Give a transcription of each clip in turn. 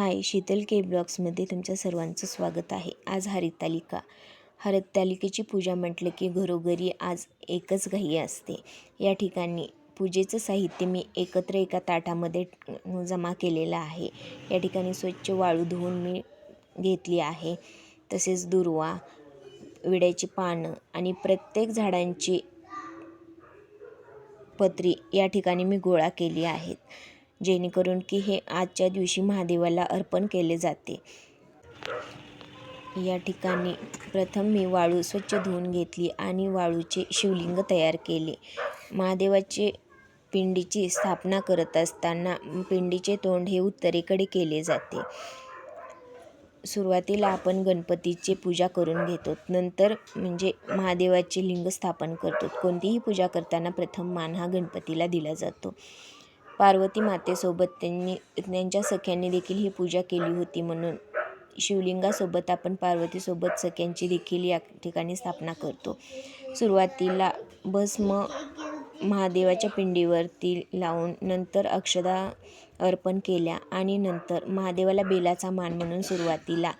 हाय शीतल के ब्लॉग्समध्ये तुमच्या सर्वांचं स्वागत आहे. आज हरितालिका हरितालिकेची पूजा म्हटलं की घरोघरी आज एकच घाई असते. या ठिकाणी पूजेचं साहित्य मी एकत्र एका ताटामध्ये जमा केलेलं आहे. या ठिकाणी स्वच्छ वाळू धुवून मी घेतली आहे. तसेच दुर्वा विड्याची पानं आणि प्रत्येक झाडांची पत्री या ठिकाणी मी गोळा केली आहेत. जेणेकरून की हे आजच्या दिवशी महादेवाला अर्पण केले जाते. या ठिकाणी प्रथम मी वाळू स्वच्छ धुवून घेतली आणि वाळूचे शिवलिंग तयार केले. महादेवाचे पिंडीची स्थापना करत असताना पिंडीचे तोंड हे उत्तरेकडे केले जाते. सुरुवातीला आपण गणपतीची पूजा करून घेतो. नंतर म्हणजे महादेवाचे लिंग स्थापन करतो. कोणतीही पूजा करताना प्रथम मान हा गणपतीला दिला जातो. पार्वती मातेसोबत त्यांनी त्यांच्या सख्यांनी देखील ही पूजा केली होती म्हणून. शिवलिंगासोबत आपण पार्वतीसोबत सख्यांची देखील या ठिकाणी स्थापना करतो. सुरुवातीला भस्म महादेवाच्या पिंडीवरती लावून नंतर अक्षदा अर्पण केल्या आणि नंतर महादेवाला बेलाचा मान म्हणून सुरुवातीला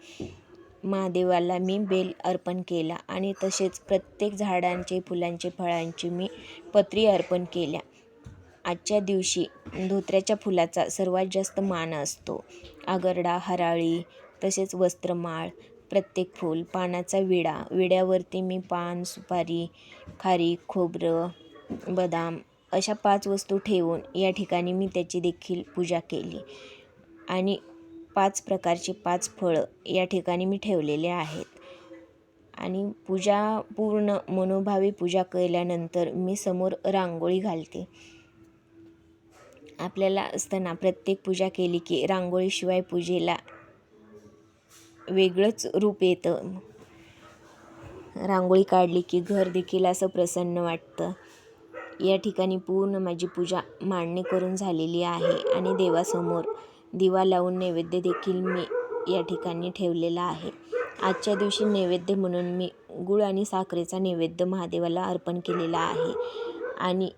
महादेवाला मी बेल अर्पण केला आणि तसेच प्रत्येक झाडांचे फुलांचे फळांची मी पत्री अर्पण केल्या. आजच्या दिवशी धोत्र्याच्या फुलाचा सर्वात जास्त मान असतो. आगरडा हराळी तसेच वस्त्रमाळ प्रत्येक फूल पानाचा विडा. विड्यावरती मी पान सुपारी खारी खोबरं बदाम अशा पाच वस्तू ठेवून या ठिकाणी मी त्याची देखील पूजा केली. आणि पाच प्रकारचे पाच फळं या ठिकाणी मी ठेवलेले आहेत. आणि पूजा पूर्ण मनोभावी पूजा केल्यानंतर मी समोर रांगोळी घालते. आपल्याला असताना प्रत्येक पूजा केली की रांगोळीशिवाय पूजेला वेगळंच रूप येतं. रांगोळी काढली की घर देखील असं प्रसन्न वाटतं. या ठिकाणी पूर्ण माझी पूजा मांडणी करून झालेली आहे आणि देवासमोर दिवा लावून नैवेद्य देखील मी या ठिकाणी ठेवलेला आहे. आजच्या दिवशी नैवेद्य म्हणून मी गुळ आणि साखरेचा नैवेद्य महादेवाला अर्पण केलेला आहे. आणि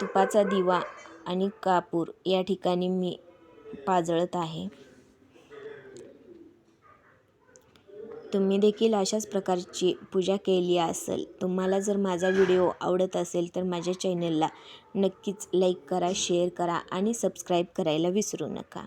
तुपाचा दिवा आणि कापूर या ठिकाणी मी पाजळत आहे. तुम्ही देखील अशाच प्रकारची पूजा केली असेल तुम्हाला जर माझा व्हिडिओ आवडत असेल तर माझ्या चॅनलला नक्कीच लाईक करा शेअर करा आणि सबस्क्राईब करायला विसरू नका.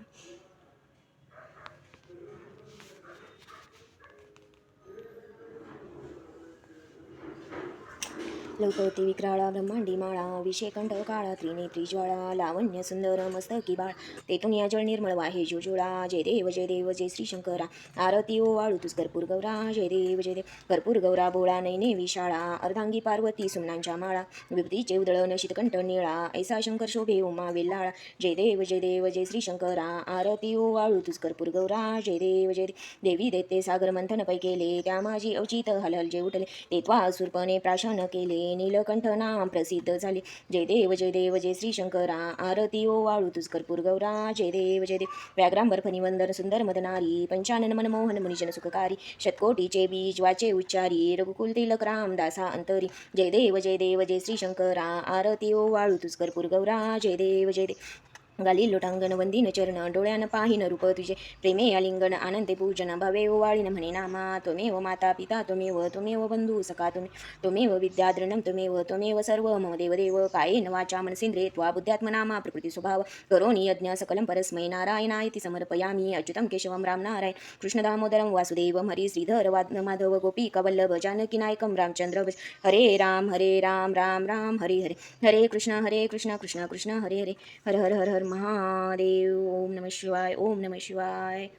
लवकवते विक्राळा ब्रह्मांडी माळा विषेकंठ काळा त्रिनेत्री ज्वाळा लावण्य सुंदर मस्तकी बाळ। तेतून या जळ निर्मळ वाहे जोजुळा जय देव जय देव जय श्री शंकरा। आरती ओ वाळू तुझ कर्पूर गौरा जय देव जय देव। कर्पूर गौरा बोळा नैने विशाळा अर्धांगी पार्वती सुमनांच्या माळा। विभूतीचे उदळण शीतकंठ निळा ऐसा शंकर शोभे उमा वेल्लाळा जय देव जय देव जय श्री शंकरा। आरती ओ वाळू तुझ कर्पूर गौरा जय देव जय देवी। देते सागर मंथन पै केले त्या माझी अवचित हलहल जे उठले तेत्वा सुरपणे प्राशन केले। नीलकंठ नाम प्रसिद्ध झाले. जय देव जय देव जय श्री शंकरा आरती ओ वाळू तुझ कर्पूर गौरा जय देव जय देव. व्याघ्रांबर फणिवंदन सुंदर मदनारी पंचानन मनमोहन मुनिजन सुखकारी शतकोटीचे बीज वाचे उच्चारी रघुकुल तिलक राम दासा अंतरी. जय देव जय देव जय श्री शंकरा आरती ओ वाळू तुझ कर्पूर गौरा जय देव जय देव. गाली लोटांगण वंदिन चरण डोळ्यान पाहिन रूप तुझे प्रेमे आलिंगन आनंदे पूजन भवे ओवाळीन म्हणे नामा त्वमेव माता पिता त्वमेव त्वमेव बंधू सखा तुम्ही त्वमेव विद्याद्रणम त्वमेव त्वमेव सर्व मम देवदेव कायेन वाचा मनसेंद्रे त्वा बुद्ध्यात्मनामा प्रकृती स्वभाव करोनी यज्ञ सकलं परस्मै नारायणायति समर्पयामि अच्युतं केशवं राम नारायण कृष्णदामोदरं वासुदेव हरि श्रीधर वाद माधव गोपी कवल्लभ जानकी नायकं रामचंद्र हरे राम हरे राम राम राम हरे हरे हरे कृष्ण हरे कृष्ण कृष्ण कृष्ण हरे हरे हर हर हर हर Mahadev. Om Namah Shivaya. Om Namah Shivaya.